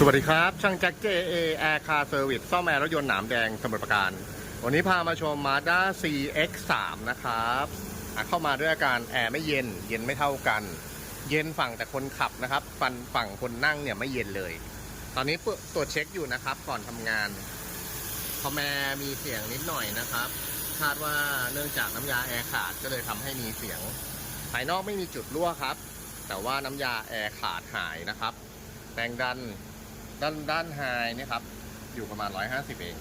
สวัสดีครับ ช่างแจ็ค JA Air Car Service ซ่อมแอร์รถยนต์หนามแดงสมุทรปราการ วันนี้พามาชม Mazda CX3 นะครับเข้ามาด้วยอาการแอร์ไม่เย็น เย็นไม่เท่ากัน เย็นฝั่งแต่คนขับนะครับฝั่งฝั่งคนนั่งเนี่ยไม่เย็นเลย ตอนนี้ตรวจเช็คอยู่นะครับ ก่อนทำงานคอมแอร์มีเสียงนิดหน่อยนะครับ คาดว่าเนื่องจากน้ำยาแอร์ขาดก็เลยทำให้มีเสียง ภายนอกไม่มีจุดรั่วครับ แต่ว่าน้ำยาแอร์ขาดหายนะครับแรงดัน ด้านด้านไฮเนี่ยครับอยู่ประมาณ 150 เอง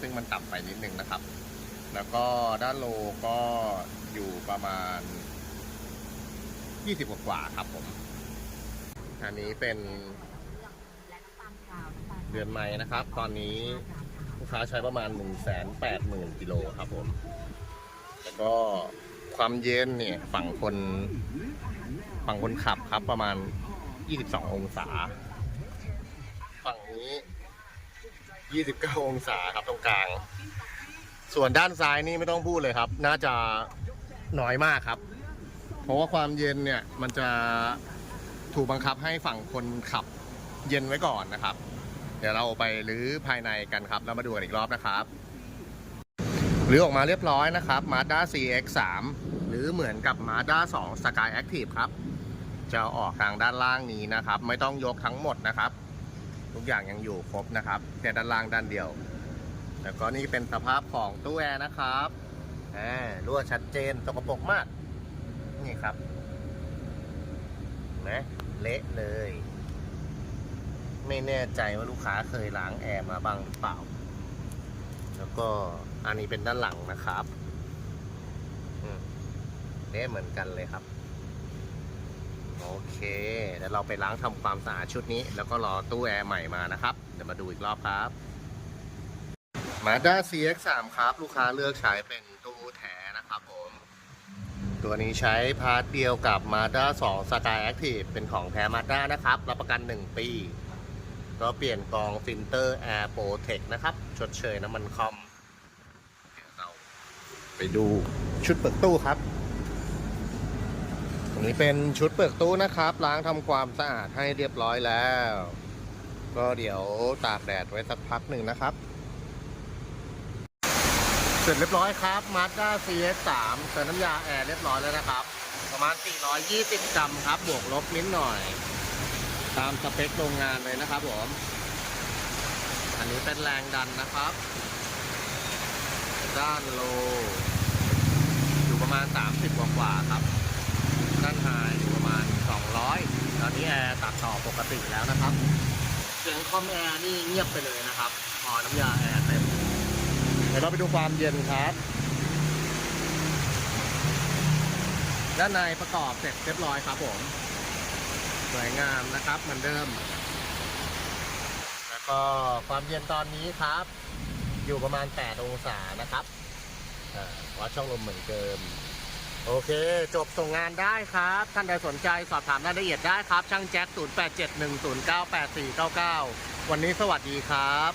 ซึ่งมันต่ำไปนิดนึงนะครับ แล้วก็ด้านโลก็อยู่ประมาณ 20 กว่าครับผม อันนี้เป็นเดือนไม้นะครับ ตอนนี้ลูกค้าใช้ประมาณ 180,000กิโลครับผมแล้วก็ความเย็นเนี่ยฝั่งคนฝั่งคนขับครับประมาณ 22 องศา ฝั่งนี้ 29 องศาครับตรงกลาง ส่วนด้านซ้ายนี่ไม่ต้องพูดเลยครับ น่าจะน้อยมากครับ เพราะว่าความเย็นเนี่ยมันจะถูกบังคับให้ฝั่งคนขับเย็นไว้ก่อนนะครับ เดี๋ยวเราไปรื้อภายในกันครับ แล้วมาดูกันอีกรอบนะครับหรือออกมาเรียบร้อยนะครับ Mazda CX3 หรือเหมือนกับ Mazda 2 Sky Active ครับ จะออกทางด้านล่างนี้นะครับ ไม่ต้องยกทั้งหมดนะครับ ทุกอย่างยังอยู่ครบนะครับแต่ด้านล่างด้านเดียว แล้วก็นี่เป็นสภาพของตู้แอร์นะครับอ่ารั่วชัดเจนตกปรกมาก นี่ครับนไหมเละเลย ไม่แน่ใจว่าลูกค้าเคยล้างแอร์มาบ้างหรือเปล่า แล้วก็อันนี้เป็นด้านหลังนะครับเละเหมือนกันเลยครับ โอเค เดี๋ยวเราไปล้างทำความสะอาดชุดนี้ แล้วก็รอตู้แอร์ใหม่มานะครับ เดี๋ยวมาดูอีกรอบครับ Mazda CX3 ครับ ลูกค้าเลือกใช้เป็นตู้แท้นะครับผม ตัวนี้ใช้พาร์ทเดียวกับ Mazda 2 Sky Active เป็นของแท้ Mazda นะครับ รับประกัน 1 ปี ก็เปลี่ยนกองฟิลเตอร์ Air Protect นะครับ ชดเชยน้ำมันคอม เดี๋ยวเราไปดูชุดเปิดตู้ครับ อันนี้เป็นชุดเปลือกตู้นะครับ ล้างทำความสะอาดให้เรียบร้อยแล้ว ก็เดี๋ยวตากแดดไว้สักพักหนึ่งนะครับ เสร็จเรียบร้อยครับ Mazda CX3 เติมน้ำยาแอร์เรียบร้อยแล้วนะครับ ประมาณ 420 กรัมครับ บวกลบนิดหน่อย ตามสเปคโรงงานเลยนะครับผม อันนี้เป็นแรงดันนะครับ ด้านโล อยู่ประมาณ 30 กว่าๆครับ อยู่ประมาณ 200 ตอนนี้แอร์ตัดต่อปกติแล้วนะครับเสียงคอมแอร์นี่เงียบไปเลยนะครับพอน้ำยาแอร์เต็มเดี๋ยวเราไปดูความเย็นครับด้านในประกอบเสร็จเรียบร้อยครับผม สวยงามนะครับเหมือนเดิม แล้วก็ความเย็นตอนนี้ครับ อยู่ประมาณ 8 องศานะครับอ่าวัดช่องลมเหมือนเดิม โอเค จบส่งงานได้ครับ ท่านใดสนใจสอบถามรายละเอียดได้ครับ ช่างแจ็ค 0871098499 วันนี้สวัสดีครับ